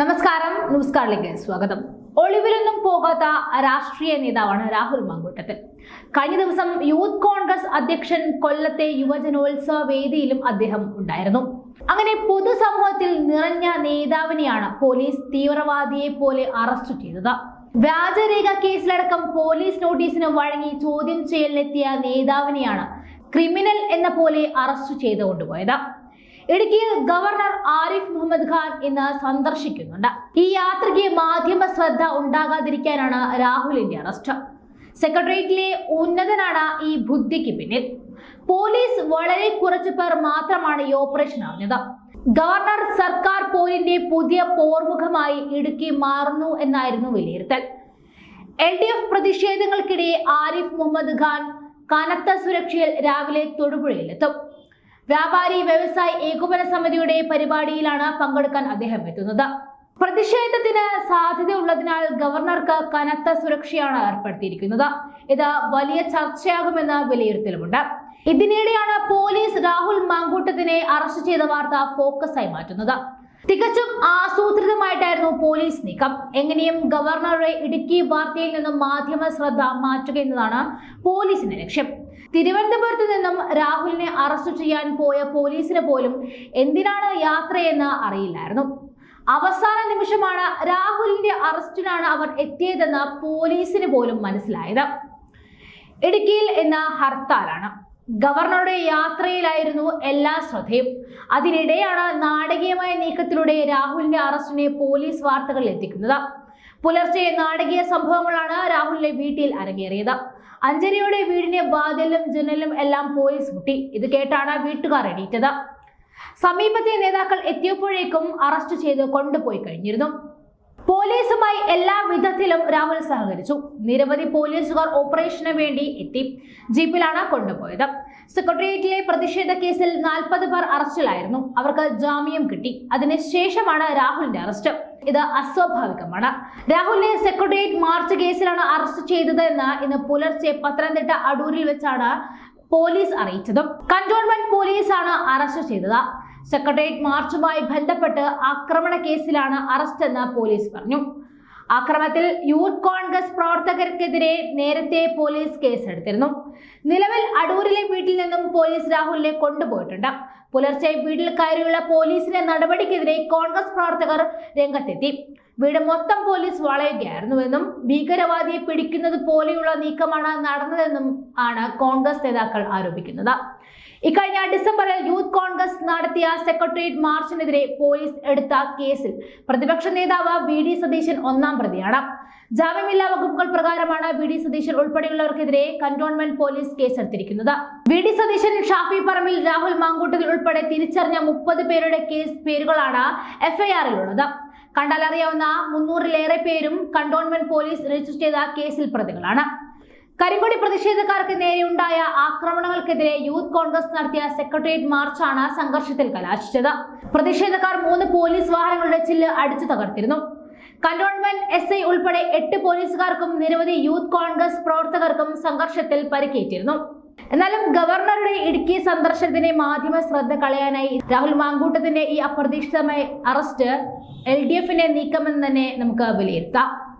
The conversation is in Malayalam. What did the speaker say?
നമസ്കാരം. ന്യൂസ് സ്വാഗതം. ഒളിവിലൊന്നും പോകാത്ത രാഷ്ട്രീയ നേതാവാണ് രാഹുൽ മാങ്കൂട്ടത്തിൽ. കഴിഞ്ഞ ദിവസം യൂത്ത് കോൺഗ്രസ് അധ്യക്ഷൻ കൊല്ലത്തെ യുവജനോത്സവ വേദിയിലും അദ്ദേഹം ഉണ്ടായിരുന്നു. അങ്ങനെ പൊതുസമൂഹത്തിൽ നിറഞ്ഞ നേതാവിനെയാണ് പോലീസ് തീവ്രവാദിയെ പോലെ അറസ്റ്റ് ചെയ്തത്. വ്യാജരേഖ കേസിലടക്കം പോലീസ് നോട്ടീസിന് വഴങ്ങി ചോദ്യം ചെയ്യലിനെത്തിയ നേതാവിനെയാണ് ക്രിമിനൽ എന്ന പോലെ അറസ്റ്റ് ചെയ്ത് കൊണ്ടുപോയത് ഇടുക്കിയിൽ ഗവർണർ ആരിഫ് മുഹമ്മദ് ഖാൻ ഇന്ന് സന്ദർശിക്കുന്നുണ്ട്. ഈ യാത്രയ്ക്ക് മാധ്യമ ശ്രദ്ധ ഉണ്ടാകാതിരിക്കാനാണ് രാഹുലിന്റെ അറസ്റ്റ്. സെക്രട്ടേറിയറ്റിലെ ഉന്നതനാണ് ഈ ബുദ്ധിക്ക് പിന്നിൽ. പോലീസ് വളരെ കുറച്ചു പേർ മാത്രമാണ് ഈ ഓപ്പറേഷൻ അറിഞ്ഞത്. ഗവർണർ സർക്കാർ പോലിന്റെ പുതിയ പോർമുഖമായി ഇടുക്കി മാറുന്നു എന്നായിരുന്നു വിലയിരുത്തൽ. എൽ ഡി എഫ് പ്രതിഷേധങ്ങൾക്കിടെ ആരിഫ് മുഹമ്മദ് ഖാൻ കനത്ത സുരക്ഷയിൽ രാവിലെ തൊടുപുഴയിലെത്തും. വ്യാപാരി വ്യവസായി ഏകോപന സമിതിയുടെ പരിപാടിയിലാണ് പങ്കെടുക്കാൻ അദ്ദേഹം എത്തുന്നത്. പ്രതിഷേധത്തിന് സാധ്യതയുള്ളതിനാൽ ഗവർണർക്ക് കനത്ത സുരക്ഷയാണ് ഏർപ്പെടുത്തിയിരിക്കുന്നത്. ഇത് വലിയ ചർച്ചയാകുമെന്ന വിലയിരുത്തലുമുണ്ട്. ഇതിനിടെയാണ് പോലീസ് രാഹുൽ മാങ്കൂട്ടത്തിനെ അറസ്റ്റ് ചെയ്ത വാർത്ത ഫോക്കസായി മാറ്റുന്നത്. തികച്ചും ആസൂത്രിതമായിട്ടായിരുന്നു പോലീസ് നീക്കം. എങ്ങനെയും ഗവർണറുടെ ഇടുക്കി വാർത്തയിൽ നിന്നും മാധ്യമ ശ്രദ്ധ മാറ്റുക എന്നതാണ് പോലീസിന്റെ ലക്ഷ്യം. തിരുവനന്തപുരത്ത് നിന്നും രാഹുലിനെ അറസ്റ്റ് ചെയ്യാൻ പോയ പോലീസിനെ പോലും എന്തിനാണ് യാത്രയെന്ന് അറിയില്ലായിരുന്നു. അവസാന നിമിഷമാണ് രാഹുലിന്റെ അറസ്റ്റിനാണ് അവർ എത്തിയതെന്ന് പോലീസിന് പോലും മനസ്സിലായത്. ഇടുക്കിയിൽ എന്ന ഹർത്താലാണ്. ഗവർണറുടെ യാത്രയിലായിരുന്നു എല്ലാ ശ്രദ്ധയും. അതിനിടെയാണ് നാടകീയമായ നീക്കത്തിലൂടെ രാഹുലിന്റെ അറസ്റ്റിനെ പോലീസ് വാർത്തകളിൽ എത്തിക്കുന്നത്. പുലർച്ചെ നാടകീയ സംഭവങ്ങളാണ് രാഹുലിന്റെ വീട്ടിൽ അരങ്ങേറിയത്. അഞ്ജലിയുടെ വീടിന്റെ വാതിലും ജനലും എല്ലാം പോലീസ് മുട്ടി. ഇത് കേട്ടാണ് വീട്ടുകാർ എണീറ്റത്. സമീപത്തെ നേതാക്കൾ എത്തിയപ്പോഴേക്കും അറസ്റ്റ് ചെയ്ത് കൊണ്ടുപോയി കഴിഞ്ഞിരുന്നു. പോലീസുമായി എല്ലാ വിധത്തിലും രാഹുൽ സഹകരിച്ചു. നിരവധി പോലീസുകാർ ഓപ്പറേഷന് വേണ്ടി എത്തി. ജീപ്പിലാണ് കൊണ്ടുപോയത്. സെക്രട്ടേറിയറ്റിലെ പ്രതിഷേധ കേസിൽ നാൽപ്പത് പേർ അറസ്റ്റിലായിരുന്നു. അവർക്ക് ജാമ്യം കിട്ടി. അതിനുശേഷമാണ് രാഹുലിന്റെ അറസ്റ്റ്. ഇത് അസ്വാഭാവികമാണ്. രാഹുലിനെ സെക്രട്ടേറിയറ്റ് മാർച്ച് കേസിലാണ് അറസ്റ്റ് ചെയ്തത് എന്ന് ഇന്ന് പുലർച്ചെ പത്തനംതിട്ട അടൂരിൽ വെച്ചാണ് പോലീസ് അറിയിച്ചതും. കന്റോൺമെന്റ് പോലീസാണ് അറസ്റ്റ് ചെയ്തത്. സെക്രട്ടേറിയറ്റ് മാർച്ചുമായി ബന്ധപ്പെട്ട് ആക്രമണ കേസിലാണ് അറസ്റ്റ് എന്ന് പോലീസ് പറഞ്ഞു. ആക്രമണത്തിൽ യൂത്ത് കോൺഗ്രസ് പ്രവർത്തകർക്കെതിരെ നേരത്തെ പോലീസ് കേസെടുത്തിരുന്നു. നിലവിൽ അടൂരിലെ വീട്ടിൽ നിന്നും പോലീസ് രാഹുലിനെ കൊണ്ടുപോയിട്ടുണ്ട്. പുലർച്ചെ വീട്ടിൽ കയറിയുള്ള പോലീസിന്റെ നടപടിക്കെതിരെ കോൺഗ്രസ് പ്രവർത്തകർ രംഗത്തെത്തി. വീട് മൊത്തം പോലീസ് വളയുകയായിരുന്നുവെന്നും ഭീകരവാദിയെ പിടിക്കുന്നത് പോലെയുള്ള നീക്കമാണ് നടന്നതെന്നും ആണ് കോൺഗ്രസ് നേതാക്കൾ ആരോപിക്കുന്നത്. ഇക്കഴിഞ്ഞ ഡിസംബറിൽ യൂത്ത് കോൺഗ്രസ് നടത്തിയ സെക്രട്ടേറിയറ്റ് മാർച്ചിനെതിരെ പോലീസ് എടുത്ത കേസിൽ പ്രതിപക്ഷ നേതാവ് വി ഡി സതീശൻ ഒന്നാം പ്രതിയാണ്. ജാമ്യമില്ലാ വകുപ്പുകൾ പ്രകാരമാണ് വി ഡി സതീശൻ ഉൾപ്പെടെയുള്ളവർക്കെതിരെ കന്റോൺമെന്റ് പോലീസ് കേസെടുത്തിരിക്കുന്നത്. വി ഡി സതീശൻ ഷാഫി പറമ്പിൽ രാഹുൽ മാങ്കൂട്ടത്തിൽ ഉൾപ്പെടെ തിരിച്ചറിഞ്ഞ മുപ്പത് പേരുടെ കേസ് പേരുകളാണ് എഫ്ഐആറിലുള്ളത്. കണ്ടാലറിയാവുന്ന മുന്നൂറിലേറെ പേരും കണ്ടോൺമെന്റ് പോലീസ് രജിസ്റ്റർ ചെയ്ത കേസിൽ പ്രതികളാണ്. കരിങ്കൊടി പ്രതിഷേധക്കാർക്ക് നേരെയുണ്ടായ ആക്രമണങ്ങൾക്കെതിരെ യൂത്ത് കോൺഗ്രസ് നടത്തിയ സെക്രട്ടേറിയറ്റ് മാർച്ചാണ് സംഘർഷത്തിൽ കലാശിച്ചത്. പ്രതിഷേധക്കാർ മൂന്ന് പോലീസ് വാഹനങ്ങളുടെ ചില്ല് അടിച്ചു തകർത്തിരുന്നു. കണ്ടോൺമെന്റ് എസ് ഐ ഉൾപ്പെടെ എട്ട് പോലീസുകാർക്കും നിരവധി യൂത്ത് കോൺഗ്രസ് പ്രവർത്തകർക്കും സംഘർഷത്തിൽ പരിക്കേറ്റിരുന്നു. എന്നാലും ഗവർണറുടെ ഇടുക്കി സന്ദർശനത്തിന് മാധ്യമ ശ്രദ്ധ കളയാനായി രാഹുൽ മാങ്കൂട്ടത്തിന്റെ ഈ അപ്രതീക്ഷിതമായ അറസ്റ്റ് എൽ ഡി എഫിന്റെ നീക്കമെന്ന് തന്നെ നമുക്ക് വിലയിരുത്താം.